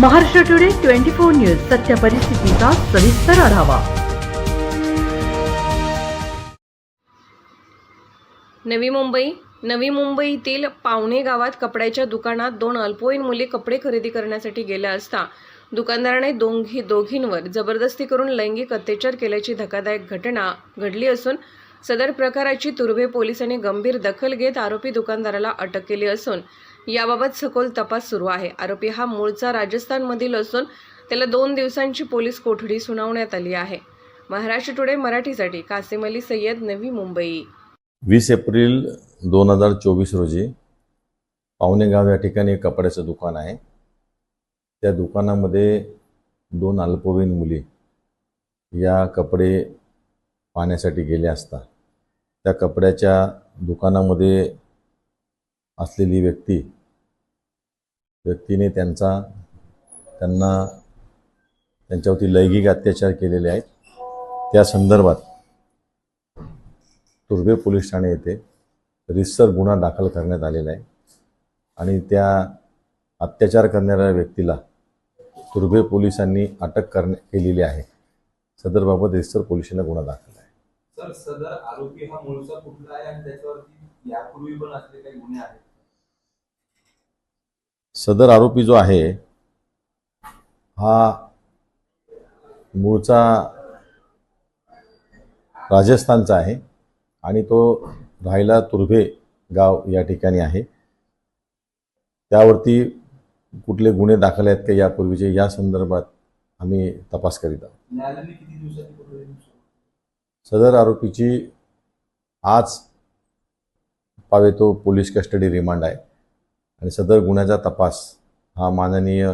Maharashtra today twenty four news सत्य परिस्थितीचा सविस्तर आढावा. नवी मुंबई नवी मुंबईतील पावणे गावात कपड्याच्या दुकानात दोन अल्पवयीन मुली कपडे खरेदी करण्यासाठी गेल्या असता दुकानदाराने दोघी दोघींवर जबरदस्ती करून लैंगिक अत्याचार केल्याची धक्कादायक घटना घडली असून सदर प्रकाराची तुर्भे पोलिसांनी गंभीर दखल घेत आरोपी दुकानदाराला अटक केली असून याबाबत सखोल तपास सुरू आहे. आरोपी हा मूळचा राजस्थानमधील असून त्याला दोन दिवसांची पोलीस कोठडी सुनावण्यात आली आहे. महाराष्ट्र टुडे मराठीसाठी कासिम अली सय्यद नवी मुंबई. वीस एप्रिल दोन हजार चोवीस रोजी पावणेगाव या ठिकाणी एक कपड्याचं दुकान आहे. त्या दुकानामध्ये दोन अल्पवयीन मुली या कपडे पाहण्यासाठी गेले असता त्या कपड्याच्या दुकानामध्ये असलेली व्यक्ती व्यक्तीने त्यांचा त्यांना त्यांच्यावरती लैंगिक अत्याचार केलेले आहेत. त्या संदर्भात तुर्भे पोलीस ठाणे येथे रिसर गुन्हा दाखल करण्यात आलेला आहे. आणि त्या अत्याचार करणाऱ्या व्यक्तीला तुर्भे पोलिसांनी अटक करण्या केलेली आहे. सदरबाबत रिसर पोलिसांना गुन्हा दाखल आहे. सर सदर आरोपी हा मूळचा कुठला आहे? आणि त्याच्यावरती यापूर्वी पण असले काही गुन्हे आहेत? सदर आरोपी जो आहे हा मूळचा राजस्थानचा आहे आणि तो राहायला तुर्भे गाव या ठिकाणी आहे. त्यावरती कुठले गुन्हे दाखल आहेत का यापूर्वीचे या संदर्भात आम्ही तपास करीत आहोत? सदर आरोपीची आज पावेतो पोलीस कस्टडी रिमांड आहे. आणि सदर गुन्ह्याचा तपास हा माननीय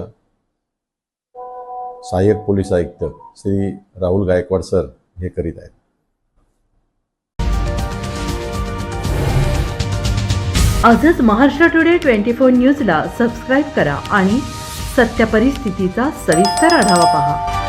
सहाय्यक पोलीस आयुक्त श्री राहुल गायकवाड सर हे करीत आहेत. आजच महाराष्ट्र टुडे ट्वेंटी फोर न्यूजला सबस्क्राईब करा आणि सत्य परिस्थितीचा सविस्तर आढावा पहा.